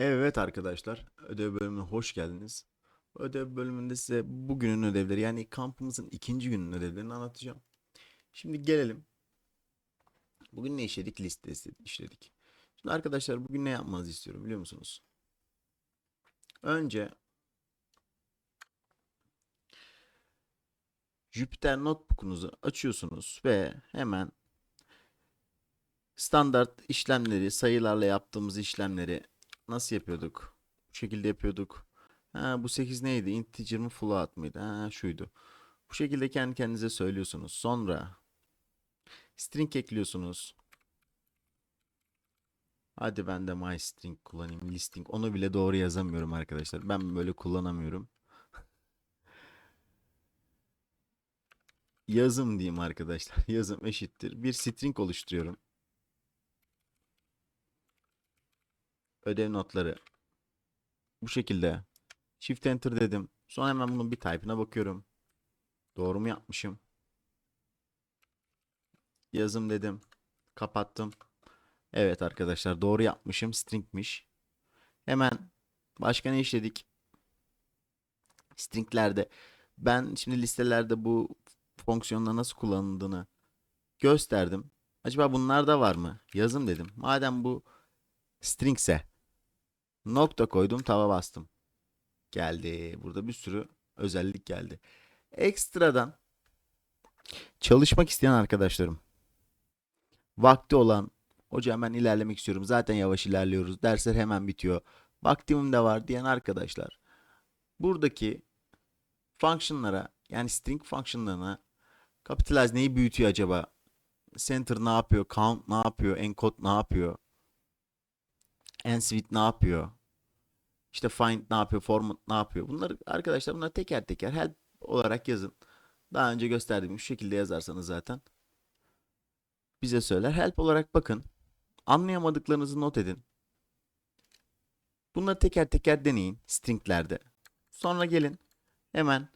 Evet arkadaşlar, ödev bölümüne hoş geldiniz. Ödev bölümünde size bugünün ödevleri yani kampımızın ikinci günün ödevlerini anlatacağım. Şimdi gelelim. Bugün ne işledik? Liste iste- işledik. Şimdi arkadaşlar bugün ne yapmanızı istiyorum biliyor musunuz? Önce Jupyter Notebook'unuzu açıyorsunuz ve hemen standart işlemleri, sayılarla yaptığımız işlemleri Nasıl yapıyorduk? Bu şekilde yapıyorduk. Ha, bu 8 neydi? Integer mi float mıydı? Ha, şuydu. Bu şekilde kendi kendinize söylüyorsunuz. Sonra string ekliyorsunuz. Hadi ben de my string kullanayım. Listing. Onu bile doğru yazamıyorum arkadaşlar. Ben böyle kullanamıyorum. Yazım diyeyim arkadaşlar. Yazım eşittir. Bir string oluşturuyorum. Ödev notları bu şekilde. Shift Enter dedim. Sonra hemen bunun bir type'ına bakıyorum. Doğru mu yapmışım? Yazım dedim. Kapattım. Evet arkadaşlar doğru yapmışım. Stringmiş. Hemen başka ne işledik? Stringlerde ben şimdi listelerde bu fonksiyonla nasıl kullanıldığını gösterdim. Acaba bunlar da var mı? Yazım dedim. Madem bu stringse nokta koydum tava bastım. Geldi. Burada bir sürü özellik geldi. Ekstradan çalışmak isteyen arkadaşlarım vakti olan hocam ben ilerlemek istiyorum zaten yavaş ilerliyoruz dersler hemen bitiyor vaktim de var diyen arkadaşlar buradaki function'lara yani string function'larına capitalize neyi büyütüyor acaba center ne yapıyor count ne yapıyor encode ne yapıyor enswith ne yapıyor işte find ne yapıyor, format ne yapıyor. Bunları arkadaşlar bunları teker teker help olarak yazın. Daha önce gösterdiğim şu şekilde yazarsanız zaten bize söyler. Help olarak bakın. Anlayamadıklarınızı not edin. Bunları teker teker deneyin stringlerde. Sonra gelin hemen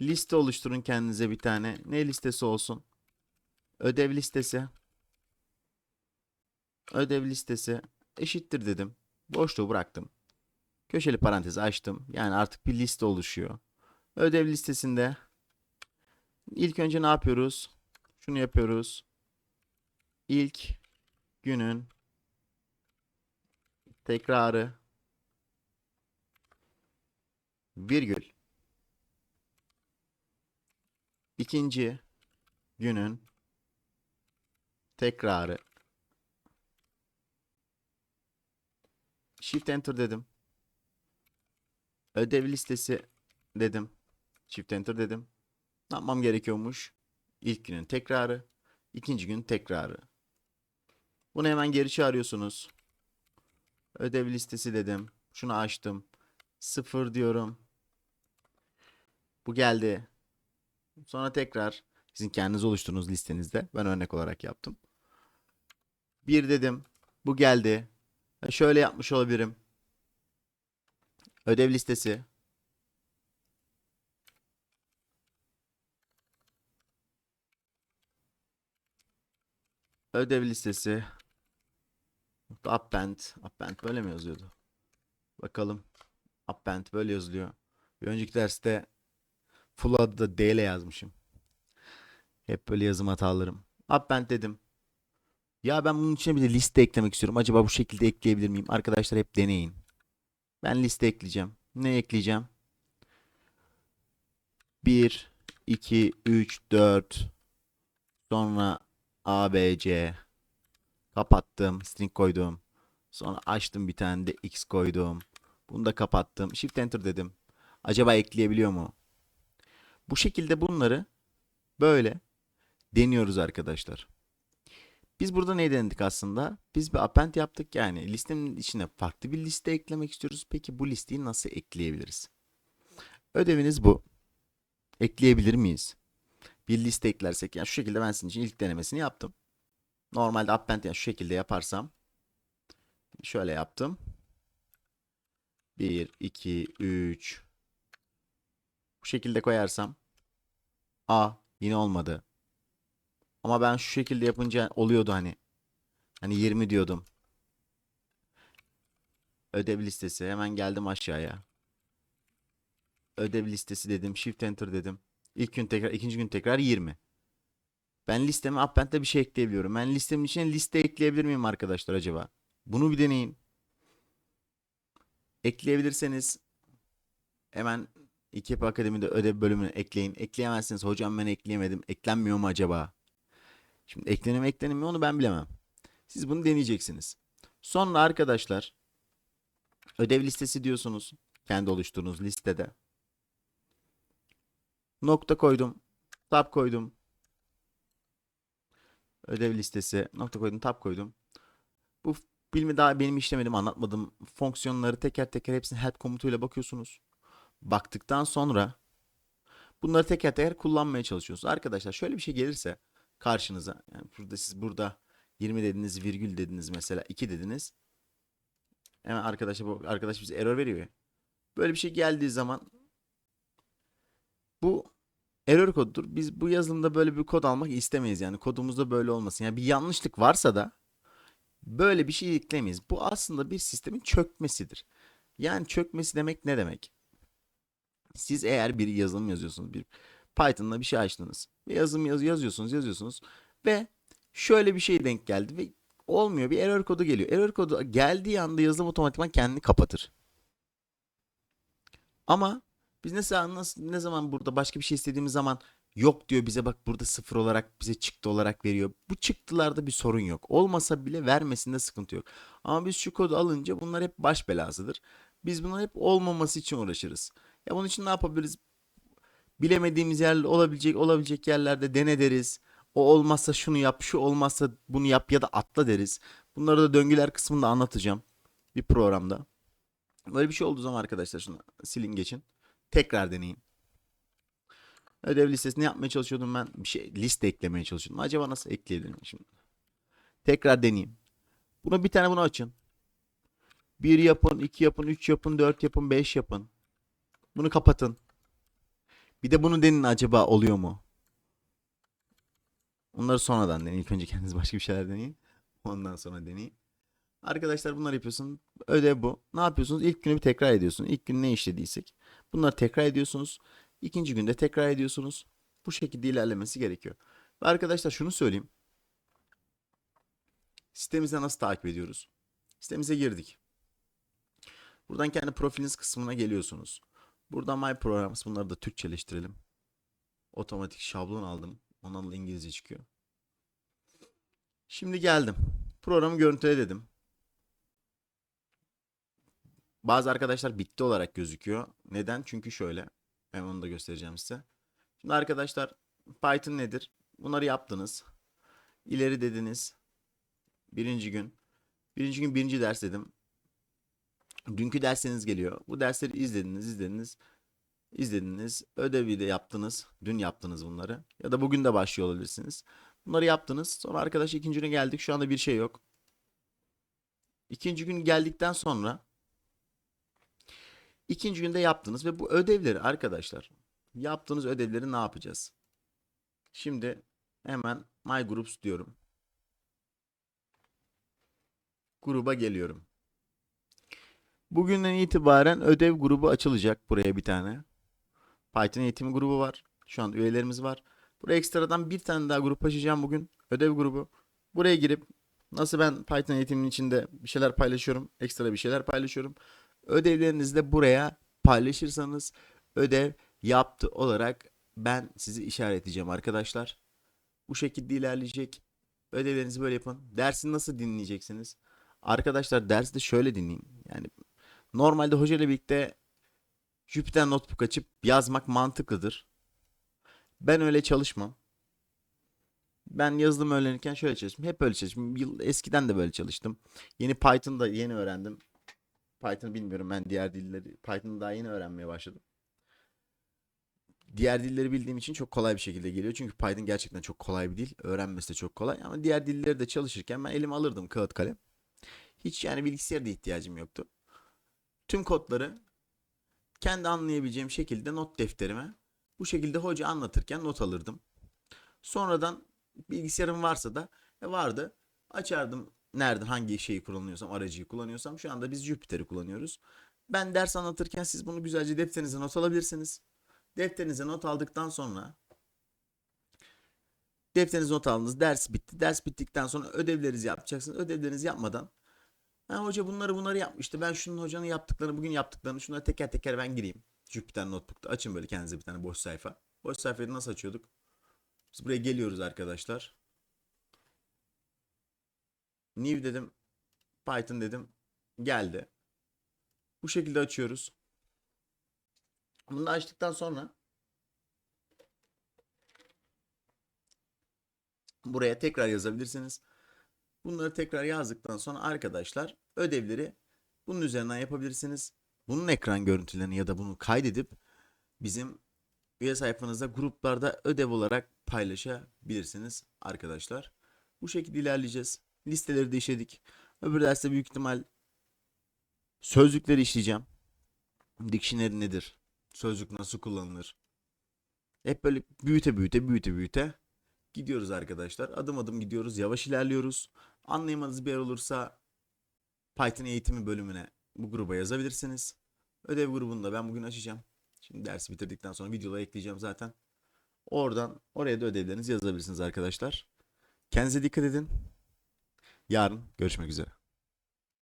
liste oluşturun kendinize bir tane. Ne listesi olsun? Ödev listesi. Ödev listesi eşittir dedim. Boşluğu bıraktım. Köşeli parantezi açtım. Yani artık bir liste oluşuyor. Ödev listesinde ilk önce ne yapıyoruz? Şunu yapıyoruz. İlk günün tekrarı virgül ikinci günün tekrarı Shift Enter dedim. Ödev listesi dedim. Shift Enter dedim. Ne yapmam gerekiyormuş? İlk günün tekrarı, ikinci gün tekrarı. Bunu hemen geri çağırıyorsunuz. Ödev listesi dedim. Şunu açtım. Sıfır diyorum. Bu geldi. Sonra tekrar sizin kendiniz oluşturduğunuz listenizde. Ben örnek olarak yaptım. Bir dedim. Bu geldi. Ben şöyle yapmış olabilirim. Ödev listesi. Ödev listesi. Append. Append böyle mi yazıyordu? Bakalım. Append böyle yazılıyor. Bir önceki derste full adı da D ile yazmışım. Hep böyle yazım hatalarım. Append dedim. Ya ben bunun içine bir de liste eklemek istiyorum. Acaba bu şekilde ekleyebilir miyim? Arkadaşlar hep deneyin. Ben liste ekleyeceğim. Ne ekleyeceğim? 1, 2, 3, 4. Sonra A, B, C. Kapattım. String koydum. Sonra açtım bir tane de X koydum. Bunu da kapattım. Shift Enter dedim. Acaba ekleyebiliyor mu? Bu şekilde bunları böyle deniyoruz arkadaşlar. Biz burada ne denedik aslında? Biz bir append yaptık yani listenin içine farklı bir liste eklemek istiyoruz. Peki bu listeyi nasıl ekleyebiliriz? Ödeviniz bu. Ekleyebilir miyiz? Bir liste eklersek yani şu şekilde ben sizin için ilk denemesini yaptım. Normalde append yani şu şekilde yaparsam şöyle yaptım. 1, 2, 3 bu şekilde koyarsam A yine olmadı. Ama ben şu şekilde yapınca oluyordu hani. Hani 20 diyordum. Ödev listesi. Hemen geldim aşağıya. Ödev listesi dedim. Shift enter dedim. İlk gün tekrar, ikinci gün tekrar 20. Ben listeme Append'de bir şey ekleyebiliyorum. Ben listemin içine liste ekleyebilir miyim arkadaşlar acaba? Bunu bir deneyin. Ekleyebilirseniz hemen İKP Akademi'de ödev bölümünü ekleyin. Ekleyemezseniz hocam ben ekleyemedim. Eklenmiyor mu acaba? Şimdi eklenir mi eklenmiyor onu ben bilemem. Siz bunu deneyeceksiniz. Sonra arkadaşlar ödev listesi diyorsunuz. Kendi oluşturduğunuz listede. Nokta koydum. Tab koydum. Ödev listesi. Nokta koydum. Tab koydum. Bu filmi daha benim işlemedim anlatmadım. Fonksiyonları teker teker hepsini help komutuyla bakıyorsunuz. Baktıktan sonra bunları teker teker kullanmaya çalışıyorsunuz. Arkadaşlar şöyle bir şey gelirse karşınıza yani burada siz burada 20 dediniz virgül dediniz mesela 2 dediniz. Hemen arkadaşa bu arkadaş bize error veriyor. Böyle bir şey geldiği zaman bu error kodudur. Biz bu yazılımda böyle bir kod almak istemeyiz yani kodumuzda böyle olmasın. Yani bir yanlışlık varsa da böyle bir şey eklemeyiz. Bu aslında bir sistemin çökmesidir. Yani çökmesi demek ne demek? Siz eğer bir yazılım yazıyorsunuz, bir Python'la bir şey açtınız. Ve yazılım yaz yazıyorsunuz, yazıyorsunuz ve şöyle bir şey denk geldi ve olmuyor. Bir error kodu geliyor. Error kodu geldiği anda yazılım otomatikman kendini kapatır. Ama biz mesela nasıl ne zaman burada başka bir şey istediğimiz zaman yok diyor bize bak burada sıfır olarak bize çıktı olarak veriyor. Bu çıktılarda bir sorun yok. Olmasa bile vermesinde sıkıntı yok. Ama biz şu kodu alınca bunlar hep baş belasıdır. Biz bunlar hep olmaması için uğraşırız. Ya bunun için ne yapabiliriz? Bilemediğimiz yer olabilecek olabilecek yerlerde dene deriz. O olmazsa şunu yap, şu olmazsa bunu yap ya da atla deriz. Bunları da döngüler kısmında anlatacağım bir programda. Böyle bir şey olduğu zaman arkadaşlar şunu silin geçin. Tekrar deneyin. Ödev listesini yapmaya çalışıyordum ben. Bir şey liste eklemeye çalışıyordum. Acaba nasıl ekleyebilirim şimdi? Tekrar deneyeyim. Buna bir tane bunu açın. 1 yapın, 2 yapın, 3 yapın, 4 yapın, 5 yapın. Bunu kapatın. Bir de bunu deneyin acaba oluyor mu? Onları sonradan deneyin. İlk önce kendiniz başka bir şeyler deneyin. Ondan sonra deneyin. Arkadaşlar bunları yapıyorsun. Ödev bu. Ne yapıyorsunuz? İlk günü bir tekrar ediyorsun. İlk gün ne işlediysek. Bunları tekrar ediyorsunuz. İkinci günde tekrar ediyorsunuz. Bu şekilde ilerlemesi gerekiyor. Ve arkadaşlar şunu söyleyeyim. Sitemize nasıl takip ediyoruz? Sitemize girdik. Buradan kendi profiliniz kısmına geliyorsunuz. Buradan My Programs bunları da Türkçeleştirelim. Otomatik şablon aldım. Ondan da İngilizce çıkıyor. Şimdi geldim. Programı görüntüle dedim. Bazı arkadaşlar bitti olarak gözüküyor. Neden? Çünkü şöyle. Ben onu da göstereceğim size. Şimdi arkadaşlar Python nedir? Bunları yaptınız. İleri dediniz. Birinci gün. Birinci gün birinci ders dedim. Dünkü derseniz geliyor. Bu dersleri izlediniz, izlediniz. izlediniz. Ödevi de yaptınız. Dün yaptınız bunları. Ya da bugün de başlıyor olabilirsiniz. Bunları yaptınız. Sonra arkadaş ikinci güne geldik. Şu anda bir şey yok. İkinci gün geldikten sonra ikinci günde yaptınız ve bu ödevleri arkadaşlar yaptığınız ödevleri ne yapacağız? Şimdi hemen My Groups diyorum. Gruba geliyorum. Bugünden itibaren ödev grubu açılacak buraya bir tane. Python eğitimi grubu var. Şu an üyelerimiz var. Buraya ekstradan bir tane daha grup açacağım bugün. Ödev grubu. Buraya girip nasıl ben Python eğitiminin içinde bir şeyler paylaşıyorum. Ekstra bir şeyler paylaşıyorum. Ödevlerinizi de buraya paylaşırsanız ödev yaptı olarak ben sizi işaretleyeceğim arkadaşlar. Bu şekilde ilerleyecek. Ödevlerinizi böyle yapın. Dersi nasıl dinleyeceksiniz? Arkadaşlar dersi de şöyle dinleyin. Yani normalde hoca ile birlikte Jupyter Notebook açıp yazmak mantıklıdır. Ben öyle çalışmam. Ben yazılım öğrenirken şöyle çalıştım. Hep öyle çalıştım. Yıl, eskiden de böyle çalıştım. Yeni Python'da yeni öğrendim. Python bilmiyorum ben diğer dilleri. Python'ı daha yeni öğrenmeye başladım. Diğer dilleri bildiğim için çok kolay bir şekilde geliyor. Çünkü Python gerçekten çok kolay bir dil. Öğrenmesi de çok kolay. Ama diğer dilleri de çalışırken ben elime alırdım kağıt kalem. Hiç yani bilgisayara da ihtiyacım yoktu. Tüm kodları kendi anlayabileceğim şekilde not defterime bu şekilde hoca anlatırken not alırdım. Sonradan bilgisayarım varsa da e vardı açardım nereden hangi şeyi kullanıyorsam, aracıyı kullanıyorsam şu anda biz Jupyter'i kullanıyoruz. Ben ders anlatırken siz bunu güzelce defterinize not alabilirsiniz. Defterinize not aldıktan sonra defterinize not aldınız. Ders bitti. Ders bittikten sonra ödevlerinizi yapacaksınız. Ödevlerinizi yapmadan ha, hoca bunları bunları yapmıştı. Ben şunun hocanın yaptıklarını bugün yaptıklarını şunları teker teker ben gireyim. Jupyter Notebook'ta açın böyle kendinize bir tane boş sayfa. Boş sayfayı nasıl açıyorduk? Biz buraya geliyoruz arkadaşlar. New dedim. Python dedim. Geldi. Bu şekilde açıyoruz. Bunu da açtıktan sonra buraya tekrar yazabilirsiniz. Bunları tekrar yazdıktan sonra arkadaşlar ödevleri bunun üzerinden yapabilirsiniz. Bunun ekran görüntülerini ya da bunu kaydedip bizim üye sayfanızda gruplarda ödev olarak paylaşabilirsiniz arkadaşlar. Bu şekilde ilerleyeceğiz. Listeleri de işledik. Öbür derste büyük ihtimal sözlükleri işleyeceğim. Dictionary nedir? Sözlük nasıl kullanılır? Hep böyle büyüte büyüte büyüte büyüte gidiyoruz arkadaşlar. Adım adım gidiyoruz. Yavaş ilerliyoruz. Anlayamadığınız bir yer olursa Python eğitimi bölümüne bu gruba yazabilirsiniz. Ödev grubunu da ben bugün açacağım. Şimdi dersi bitirdikten sonra videoları ekleyeceğim zaten. Oradan oraya da ödevlerinizi yazabilirsiniz arkadaşlar. Kendinize dikkat edin. Yarın görüşmek üzere.